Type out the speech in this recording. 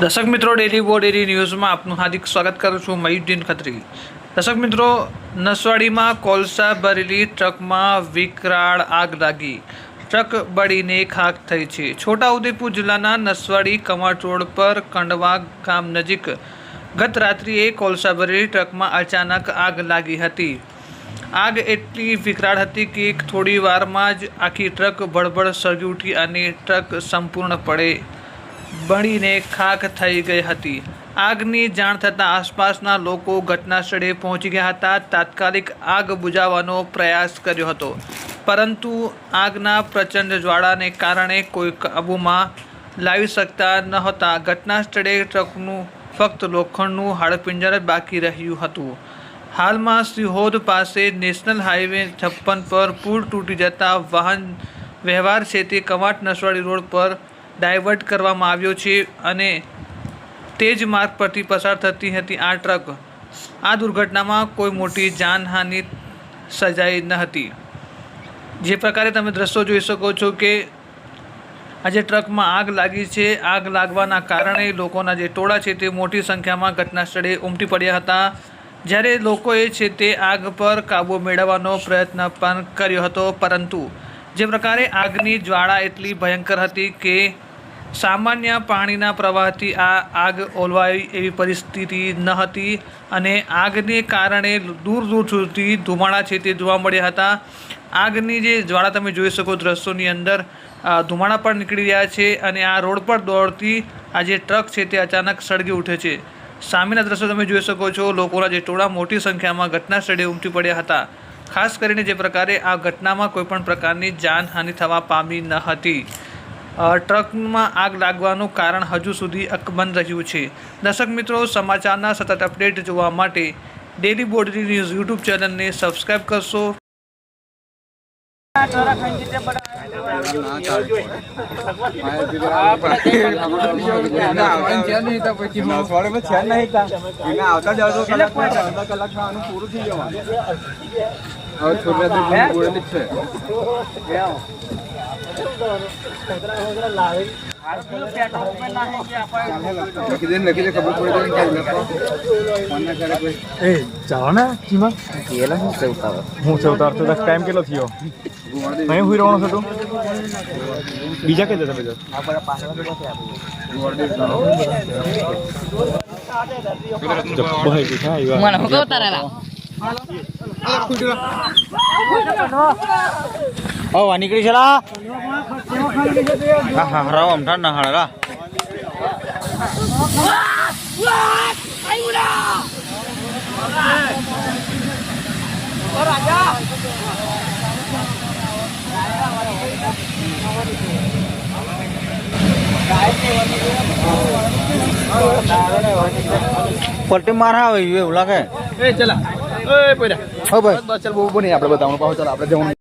દર્શક મિત્રો ડેલી બો ડેલી ન્યૂઝમાં આપનું હાર્દિક સ્વાગત કરું છું મયુદ્દીન ખત્રી. દર્શક મિત્રો, નસવાડીમાં કોલસા ભરેલી ટ્રકમાં વિકરાળ આગ લાગી. ટ્રક બળીને ખાક થઈ છે. છોટાઉદેપુર જિલ્લાના નસવાડી કમાટ રોડ પર કંડવા ગામ નજીક ગત રાત્રિએ કોલસા ભરેલી ટ્રકમાં અચાનક આગ લાગી હતી. આગ એટલી વિકરાળ હતી કે થોડી વારમાં જ આખી ટ્રક ભડભડ સળગી ઉઠી અને ટ્રક સંપૂર્ણપણે બળીને ખાક થઈ ગઈ હતી. આગની જાણ થતાં આસપાસના લોકો ઘટના સ્થળે પહોંચી ગયા હતા. તાત્કાલિક આગ બુઝાવવાનો પ્રયાસ કર્યો હતો. પરંતુ આગના પ્રચંડ જ્વાળાને કારણે કોઈ કાબૂમાં લાવી શકતા નહોતા ઘટના સ્થળે ટ્રકનું, ફક્ત લોખંડનું હાડપિંજર જ બાકી રહ્યું હતું. હાલમાં સિહોદ પાસે નેશનલ હાઈવે છપ્પન પર પુલ તૂટી જતા વાહન વ્યવહાર છે તે કવાટ નસવાડી રોડ પર ડાયવર્ટ કરવામાં આવ્યો છે અને તે જ માર્ગ પરથી પસાર થતી હતી આ ટ્રક. આ દુર્ઘટનામાં કોઈ મોટી જાનહાનિ સર્જાઈ ન હતી. જે પ્રકારે તમે દ્રશ્યો જોઈ શકો છો કે આજે ટ્રકમાં આગ લાગી છે. આગ લાગવાના કારણે લોકોના જે ટોળા છે તે મોટી સંખ્યામાં ઘટના સ્થળે ઉમટી પડ્યા હતા. જ્યારે લોકોએ છે તે આગ પર કાબૂ મેળવવાનો પ્રયત્ન પણ કર્યો હતો, પરંતુ જે પ્રકારે આગની જ્વાળા એટલી ભયંકર હતી કે સામાન્ય પાણીના પ્રવાહથી આ આગ ઓલવાય એવી પરિસ્થિતિ ન હતી અને આગને કારણે દૂર દૂર સુધી ધુમાડા છે તે જોવા મળ્યા હતા. આગની જે જ્વાળા તમે જોઈ શકો દ્રશ્યોની અંદર ધુમાડા પણ નીકળી રહ્યા છે અને આ રોડ પર દોડતી આ જે ટ્રક છે તે અચાનક સળગી ઉઠે છે. સામેના દ્રશ્યો તમે જોઈ શકો છો, લોકોના જે ટોળા મોટી સંખ્યામાં ઘટના સ્થળે ઉમટી પડ્યા હતા. ખાસ કરીને જે પ્રકારે આ ઘટનામાં કોઈપણ પ્રકારની જાનહાનિ થવા પામી ન હતી. ટ્રકમાં આગ લાગવાનું કારણ હજુ સુધી અકબંધ રહ્યું છે દર્શક મિત્રો, સમાચારના સતત અપડેટ જોવા માટે ડેલી બોર્ડરી ન્યૂઝ યુટ્યુબ ચેનલને સબસ્ક્રાઇબ કરશો આવતા જ કલાક થાય છે. અડધા કલાકમાં આનું પૂરું થઈ જવાનું. હવે છોકરા તો બોલેલી જ છે. લખી દે લખી દે ખબર પડી ક્યાં લખો. ફોન ના કરે કોઈ. એ ચાલો ને ચીમા. હું છે ઉતાર તો ટાઈમ કેટલો થયો. અહીં હુઈ રહેવાનો છે તું? બીજા કઈ જતા બીજા હા મને હું કહું તારે લા ઓ નીકળી ચલા હા હા રાવ અમઠા ના હાડા પલટી મારા આવે, એવું લાગે. એ, ચલા. હો ભાઈ. બસ ચાલ બહુ બની. આપણે બતાવવાનું પાછો ચાલ આપણે જવાનું.